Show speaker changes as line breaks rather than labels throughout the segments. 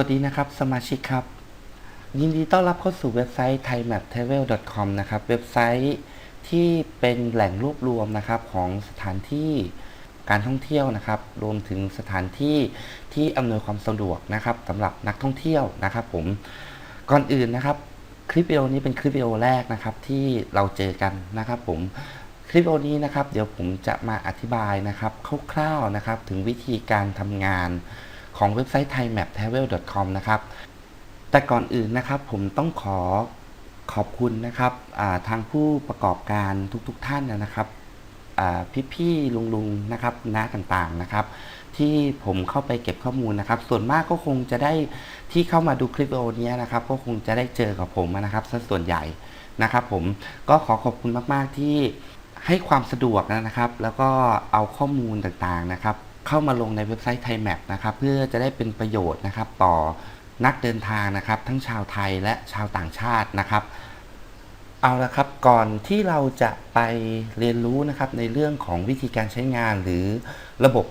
วัสดีนะครับ สมาชิกครับ ยินดีต้อนรับเข้าสู่เว็บไซต์ thaimaptravel.com นะครับ เว็บไซต์ที่เป็นแหล่งรวบรวมนะครับของสถานที่การท่องเที่ยวนะครับ รวมถึงสถานที่ที่อำนวยความสะดวกนะครับสำหรับนักท่องเที่ยวนะครับผมก่อนอื่นนะครับ คลิปวิดีโอนี้เป็นคลิปวิดีโอแรกนะครับที่เราเจอกันนะครับ ผมคลิปวิดีโอนี้นะครับ เดี๋ยวผมจะมาอธิบายนะครับคร่าวๆนะครับ ถึงวิธีการทำงาน ของเว็บไซต์ thaimaptravel.com นะครับ แต่ก่อนอื่นนะครับผมต้องขอขอบคุณนะครับาทางผู้ประกอบการทุกๆทท่านนะครับอ่พี่ๆลุงๆนะครับน้าต่างๆนะครับ ที่ผมเข้าไปเก็บข้อมูลนะครับ ส่วนมากก็คงจะได้ที่เข้ามาดูคลิปวิดีโอนี้นะครับ ก็คงจะได้เจอกับผมนะครับซะส่วนใหญ่นะครับผมก็ขอขอบคุณมากๆที่ให้ความสะดวกนะครับ แล้วก็เอาข้อมูลต่างๆนะครับ เข้ามาลงในเว็บไซต์ ThaiMap นะครับเพื่อจะได้เป็นประโยชน์นะครับต่อนักเดินทางนะครับ ทั้งชาวไทยและชาวต่างชาตินะครับ เอาละครับก่อนที่เราจะไปเรียนรู้นะครับในเรื่องของวิธีการใช้งานหรือระบบ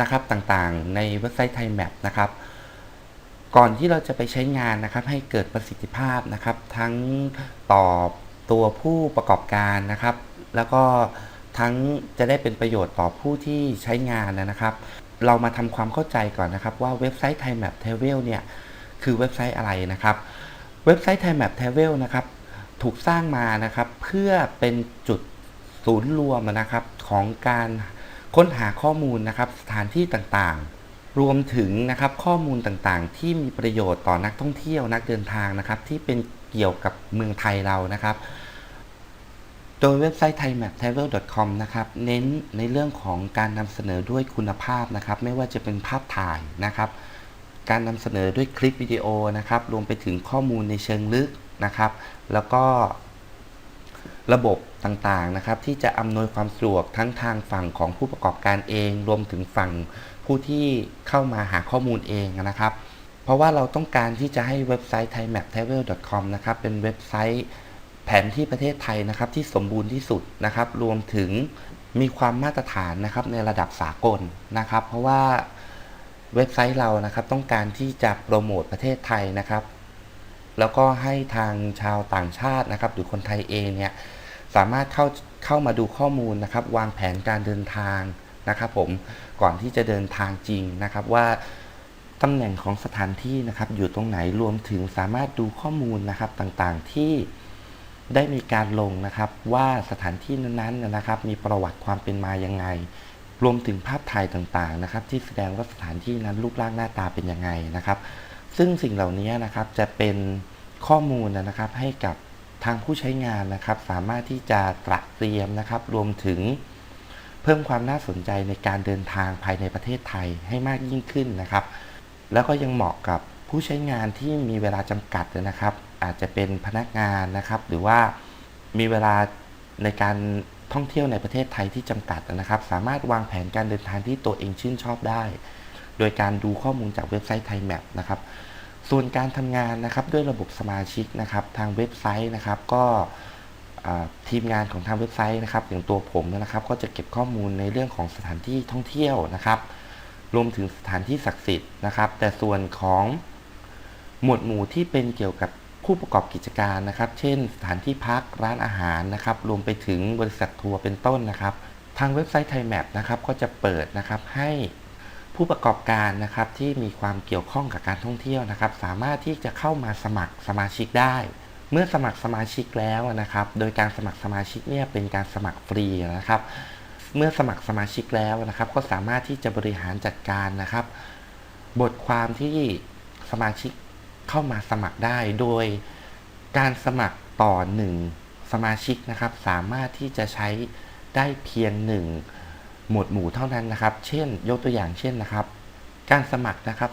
นะครับต่างๆ ในเว็บไซต์ ThaiMap นะครับก่อนที่เราจะไปใช้งานนะครับ ให้เกิดประสิทธิภาพนะครับ ทั้งต่อตัวผู้ประกอบการนะครับ แล้วก็ ทั้งจะได้เป็นประโยชน์ต่อผู้ที่ใช้งานนะครับ เรามาทำความเข้าใจก่อนนะครับ ว่าเว็บไซต์ ThaiMap Travel เนี่ยคือเว็บไซต์อะไรนะครับ เว็บไซต์ ThaiMap Travel นะครับถูกสร้างมานะครับเพื่อเป็นจุดศูนย์รวมนะครับของการค้นหาข้อมูลนะครับสถานที่ต่างๆ รวมถึงนะครับข้อมูลต่างๆ ที่มีประโยชน์ต่อนักท่องเที่ยวนักเดินทางนะครับ ที่เป็นเกี่ยวกับเมืองไทยเรานะครับ โดยเว็บไซต์ thaimaptravel.com นะครับ เน้นในเรื่องของการนำเสนอด้วยคุณภาพนะครับ ไม่ว่าจะเป็นภาพถ่ายนะครับ การนำเสนอด้วยคลิปวิดีโอนะครับ รวมไปถึงข้อมูลในเชิงลึกนะครับ แล้วก็ระบบต่างๆนะครับ ที่จะอำนวยความสะดวกทั้งทางฝั่งของผู้ประกอบการเอง รวมถึงฝั่งผู้ที่เข้ามาหาข้อมูลเองนะครับ เพราะว่าเราต้องการที่จะให้เว็บไซต์ thaimaptravel.com นะครับ เป็นเว็บไซต์ แผนที่ประเทศไทยนะครับที่สมบูรณ์ที่สุดนะครับ รวมถึงมีความมาตรฐานนะครับในระดับสากลนะครับ เพราะว่าเว็บไซต์เรานะครับต้องการที่จะโปรโมทประเทศไทยนะครับ แล้วก็ให้ทางชาวต่างชาตินะครับ หรือคนไทยเองเนี่ยสามารถเข้าเข้ามาดูข้อมูลนะครับ วางแผนการเดินทางนะครับผมก่อนที่จะเดินทางจริงนะครับว่าตำแหน่งของสถานที่นะครับอยู่ตรงไหนรวมถึงสามารถดูข้อมูลนะครับต่างๆที่ ได้มีการลงนะครับว่าสถานที่นั้นๆนะครับมีประวัติความเป็นมายังไง รวมถึงภาพถ่ายต่างๆนะครับ ที่แสดงว่าสถานที่นั้นรูปร่างหน้าตาเป็นยังไงนะครับ ซึ่งสิ่งเหล่านี้นะครับจะเป็นข้อมูลนะครับให้กับทางผู้ใช้งานนะครับ สามารถที่จะตระเตรียมนะครับ รวมถึงเพิ่มความน่าสนใจในการเดินทางภายในประเทศไทยให้มากยิ่งขึ้นนะครับ แล้วก็ยังเหมาะกับผู้ใช้งานที่มีเวลาจำกัดนะครับ อาจจะเป็นพนักงานนะครับ หรือว่ามีเวลาในการท่องเที่ยวในประเทศไทยที่จำกัดนะครับ สามารถวางแผนการเดินทางที่ตัวเองชื่นชอบได้ โดยการดูข้อมูลจากเว็บไซต์ไทยแมปนะครับ ส่วนการทำงานนะครับด้วยระบบสมาชิกนะครับ ทางเว็บไซต์นะครับก็ทีมงานของทางเว็บไซต์นะครับ อย่างตัวผมนะครับ ก็จะเก็บข้อมูลในเรื่องของสถานที่ท่องเที่ยวนะครับ รวมถึงสถานที่ศักดิ์สิทธิ์นะครับ แต่ส่วนของหมวดหมู่ที่เป็นเกี่ยวกับ ผู้ประกอบกิจการนะครับ เช่น สถานที่พักร้านอาหารนะครับ รวมไปถึงบริษัททัวร์เป็นต้นนะครับ ทางเว็บไซต์ไทยแมปนะครับก็จะเปิดนะครับให้ผู้ประกอบการนะครับที่มีความเกี่ยวข้องกับการท่องเที่ยวนะครับ สามารถที่จะเข้ามาสมัครสมาชิกได้ เมื่อสมัครสมาชิกแล้วนะครับ โดยการสมัครสมาชิกเนี่ยเป็นการสมัครฟรีนะครับ เมื่อสมัครสมาชิกแล้วนะครับ ก็สามารถที่จะบริหารจัดการนะครับ บทความที่สมาชิก เข้ามาสมัครได้ โดยการสมัครต่อหนึ่งสมาชิกนะครับ สามารถที่จะใช้ได้เพียงหนึ่งหมวดหมู่เท่านั้นนะครับ เช่น ยกตัวอย่างเช่นนะครับ การสมัครนะครับ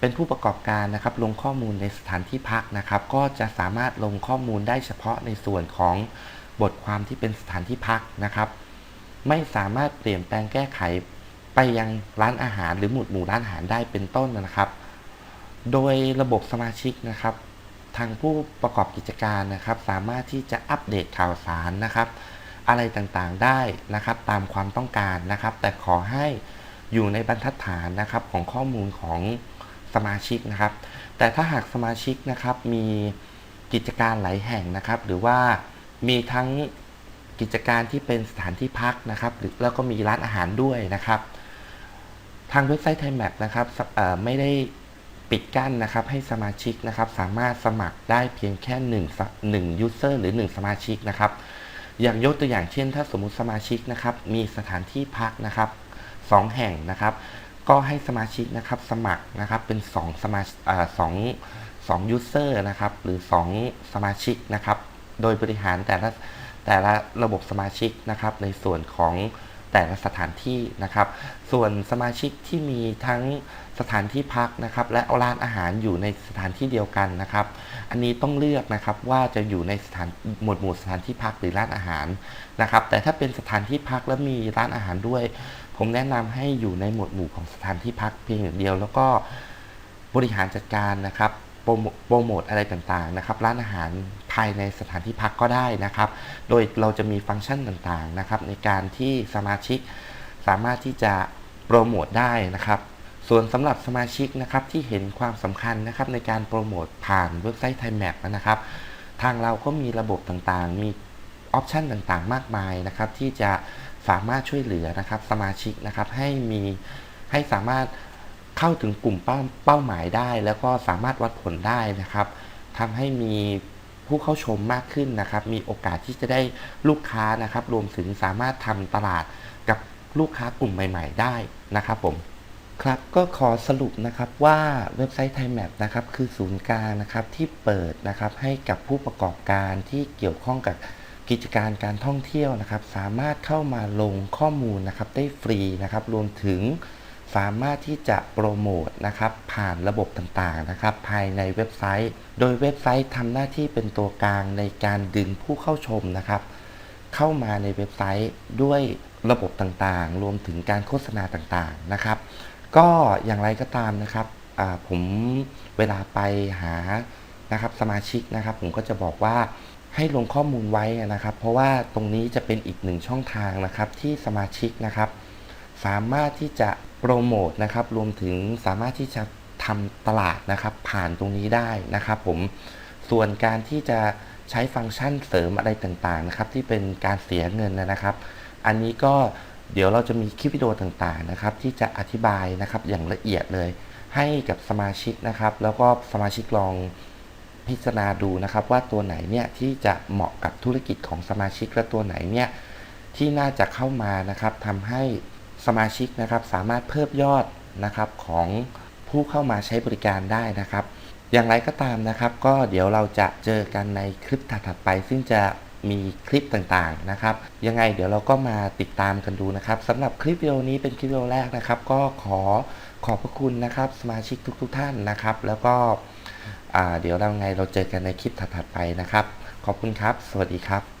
เป็นผู้ประกอบการนะครับ ลงข้อมูลในสถานที่พักนะครับ ก็จะสามารถลงข้อมูลได้เฉพาะในส่วนของบทความที่เป็นสถานที่พักนะครับ ไม่สามารถเปลี่ยนแปลงแก้ไขไปยังร้านอาหารหรือหมวดหมู่ร้านอาหารได้เป็นต้นนะครับ โดยระบบสมาชิกนะครับ ทางผู้ประกอบกิจการนะครับ สามารถที่จะอัปเดตข่าวสารนะครับ อะไรต่างๆได้นะครับ ตามความต้องการนะครับ แต่ขอให้อยู่ในบรรทัดฐานนะครับของข้อมูลของสมาชิกนะครับ แต่ถ้าหากสมาชิกนะครับมีกิจการหลายแห่งนะครับ หรือว่ามีทั้งกิจการที่เป็นสถานที่พักนะครับหรือแล้วก็มีร้านอาหารด้วยนะครับ ทางเว็บไซต์ TimeMap นะครับไม่ได้ ปิดกั้นนะครับให้สมาชิกนะครับสามารถสมัครได้เพียงแค่1ส1 user หรือ 1 สมาชิกนะครับอย่างยกตัวอย่างเช่น ถ้าสมมุติสมาชิกนะครับมีสถานที่พักนะครับสองแห่งนะครับ ก็ให้สมาชิกนะครับสมัครนะครับเป็น 2 สมาอ่าสองสองยูเซอร์นะครับหรือ 2 สมาชิกนะครับ โดยบริหารแต่ละแต่ละระบบสมาชิกนะครับในส่วนของ แต่ละสถานที่นะครับ ส่วนสมาชิกที่มีทั้งสถานที่พักนะครับ และร้านอาหารอยู่ในสถานที่เดียวกันนะครับ อันนี้ต้องเลือกนะครับว่าจะอยู่ในสถานหมวดหมู่สถานที่พักหรือร้านอาหารนะครับ แต่ถ้าเป็นสถานที่พักแล้วมีร้านอาหารด้วย ผมแนะนำให้อยู่ในหมวดหมู่ของสถานที่พักเพียงอย่างเดียว แล้วก็บริหารจัดการนะครับ โปรโมทอะไรต่างๆนะครับ ร้านอาหารภายในสถานที่พักก็ได้นะครับ โดยเราจะมีฟังก์ชันต่างๆนะครับในการที่สมาชิกสามารถที่จะโปรโมทได้นะครับ ส่วนสำหรับสมาชิกนะครับที่เห็นความสำคัญนะครับในการโปรโมทผ่านเว็บไซต์ TimeMap นะครับ ทางเราก็มีระบบต่างๆ มีออปชันต่างๆ มากมายนะครับที่จะสามารถช่วยเหลือนะครับสมาชิกนะครับให้มีให้สามารถ เข้าถึงกลุ่มเป้าเป้าหมายได้ แล้วก็สามารถวัดผลได้นะครับทำให้มีผู้เข้าชมมากขึ้นนะครับ มีโอกาสที่จะได้ลูกค้านะครับ รวมถึงสามารถทำตลาดกับลูกค้ากลุ่มใหม่ ๆ ได้นะครับผมครับก็ขอสรุปนะครับว่าเว็บไซต์ TimeMap นะครับคือศูนย์กลางนะครับที่เปิดนะครับให้กับผู้ประกอบการที่เกี่ยวข้องกับกิจการการท่องเที่ยวนะครับ สามารถเข้ามาลงข้อมูลนะครับได้ฟรีนะครับ รวมถึง สามารถที่จะโปรโมทนะครับผ่านระบบต่างๆนะครับ ภายในเว็บไซต์ โดยเว็บไซต์ทำหน้าที่เป็นตัวกลางในการดึงผู้เข้าชมนะครับ เข้ามาในเว็บไซต์ด้วยระบบต่างๆ รวมถึงการโฆษณาต่างๆนะครับ ก็อย่างไรก็ตามนะครับผมเวลาไปหานะครับสมาชิกนะครับ ผมก็จะบอกว่าให้ลงข้อมูลไว้นะครับ เพราะว่าตรงนี้จะเป็นอีกหนึ่งช่องทางนะครับที่สมาชิกนะครับ สามารถที่จะโปรโมทนะครับรวมถึงสามารถที่จะทำตลาดนะครับ ผ่านตรงนี้ได้นะครับ ผมส่วนการที่จะใช้ฟังก์ชันเสริมอะไรต่างๆนะครับ ที่เป็นการเสียเงินนะครับ อันนี้ก็เดี๋ยวเราจะมีคลิปวิดีโอต่างๆนะครับ ที่จะอธิบายนะครับอย่างละเอียดเลย ให้กับสมาชิกนะครับ แล้วก็สมาชิกลองพิจารณาดูนะครับ ว่าตัวไหนเนี่ยที่จะเหมาะกับธุรกิจของสมาชิกและตัวไหนเนี่ยที่น่าจะเข้ามานะครับทำให้ สมาชิกนะครับสามารถเพิ่มยอดนะครับของผู้เข้ามาใช้บริการได้นะครับ อย่างไรก็ตามนะครับก็เดี๋ยวเราจะเจอกันในคลิปถัดๆไป ซึ่งจะมีคลิปต่างๆนะครับ ยังไงเดี๋ยวเราก็มาติดตามกันดูนะครับสำหรับคลิปวิดีโอนี้เป็นคลิปวิดีโอแรกนะครับ ก็ขอขอบพระคุณนะครับ สมาชิกทุกๆทท่านนะครับ แล้วก็เดี๋ยวเราไงเราเจอกันในคลิปถัดๆไปนะครับ ขอบคุณครับ สวัสดีครับ